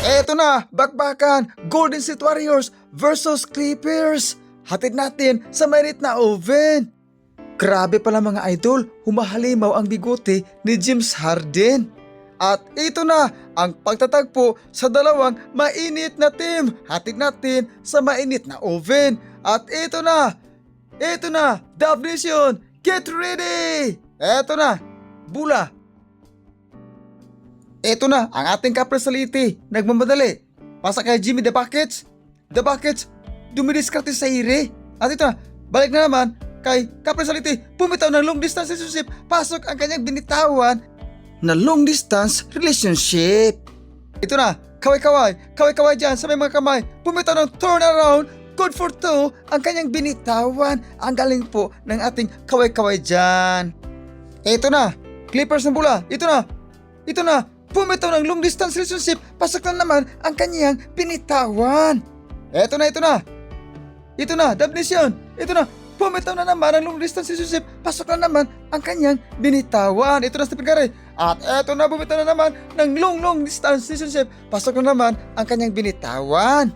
Eto na, bakbakan, Golden State Warriors versus Clippers. Hatid natin sa mainit na oven. Grabe pala mga idol, humahalimaw ang bigote ni James Harden. At ito na ang pagtatagpo sa dalawang mainit na team. Hatid natin sa mainit na oven. At ito na, ito na, Dub Nation, get ready! Ito na, bula, ito na ang ating kapresaliti. Nagmamadali. Pasa kay Jimmy the Buckets. The Buckets, dumidiskarte sa ire. At ito na, balik na naman kay kapresaliti. Pumitaw ng long distance relationship. Pasok ang kanyang binitawan na long distance relationship. Ito na, kaway-kaway. Kaway-kaway dyan sa may mga kamay. Pumitaw ng turnaround. Good for two ang kanyang binitawan. Ang galing po ng ating kaway-kaway dyan. Ito na, Clippers ng bula. Ito na, ito na, bumitaw ng long distance relationship, pasok na naman ang kanyang binitawan. Ito na, ito na. Ito na, Dabnisyon. Ito na, bumitaw na naman ang long distance relationship, pasok na naman ang kanyang binitawan. Ito na, Stephen Curry. At ito na, bumitaw na naman ng long, long distance relationship, pasok na naman ang kanyang binitawan.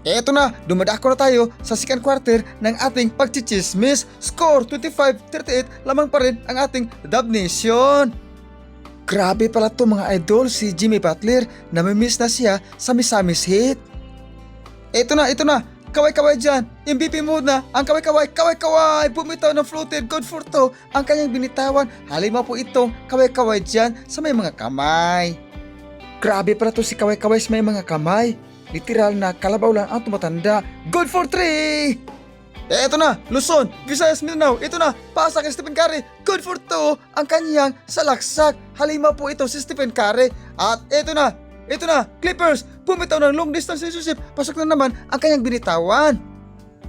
Eto na, dumadako na tayo sa second quarter ng ating pagchichismis. Score 25-38, lamang pa rin ang ating Dub Nation. Grabe pala to mga idol si Jimmy Butler, namimiss na siya sa Misamis hit. Eto na, ito na, kaway-kaway dyan, MVP mode na, ang kaway-kaway, kaway-kaway, bumitaw ng floated, good for to, ang kanyang binitawan, halima po itong kaway-kaway dyan sa may mga kamay. Grabe pala to si kaway-kaway sa may mga kamay, literal na kalabaw lang ang tumatanda, good for three! Eto na, Luzon, Visayas, Mindanao, ito na, pasa kay Stephen Curry, good for two, ang kanyang salaksak. Halima po ito si Stephen Curry. At eto na, ito na, Clippers, pumitaw ng long distance relationship, pasok na naman ang kanyang binitawan.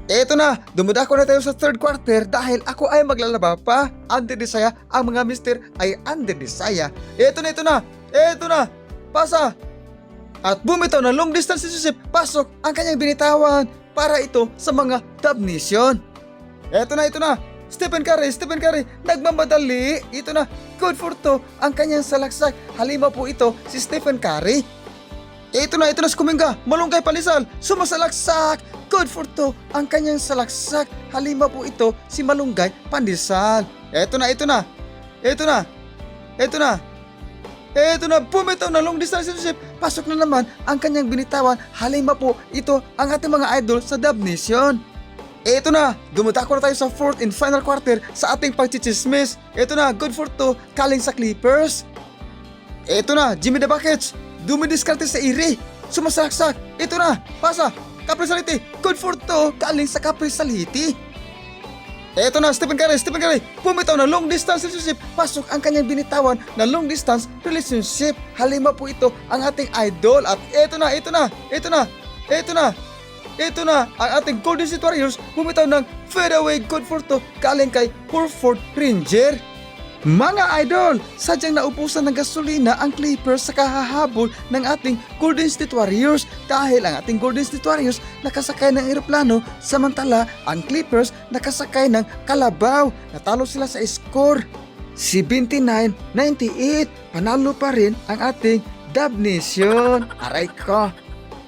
Eto na, dumudako na tayo sa third quarter dahil ako ay maglalaba pa. Under Desaya, ang mga mister ay under Desaya. Eto na, ito na, eto na, pasa, at bumitaw ng long distance relationship, pasok ang kanyang binitawan para ito sa mga Dub Nation. Eto na, ito na. Stephen Curry, Stephen Curry, nagmamadali. Ito na, good for to ang kanyang salaksak. Halima po ito si Stephen Curry. Ito na, ito na si Kuminga, malunggay palisal, sumasalaksak. Good for to ang kanyang salaksak. Halima po ito si Malunggay Pandesal. Ito na, ito na. Ito na. Ito na. Eto na, bumitaw na long distance relationship. Pasok na naman ang kanyang binitawan. Halima po, ito ang ating mga idol sa Dub Nation. Eto na, dumadako na tayo sa fourth and final quarter sa ating pagchichismis. Eto na, good for two, kaling sa Clippers. Eto na, Jimmy the Buckets, dumidiskarte sa iri. Sumasaksak, ito na, pasa, Caprisality, good for two, kaling sa Caprisality. Eto na, Stephen Curry, Stephen Curry, bumitaw na long distance relationship. Pasok ang kanyang binitawan na long distance relationship. Halima po ito ang ating idol. At eto na, eto na, eto na, eto na, eto na, ang ating Golden State Warriors bumitaw ng fadeaway good for to galing kay Horford Ranger. Mga idol, sadyang naubusan ng gasolina ang Clippers sa kahahabol ng ating Golden State Warriors dahil ang ating Golden State Warriors nakasakay ng eroplano samantala ang Clippers nakasakay ng kalabaw. Natalo sila sa score. 79-98, panalo pa rin ang ating Dub Nation. Aray ko,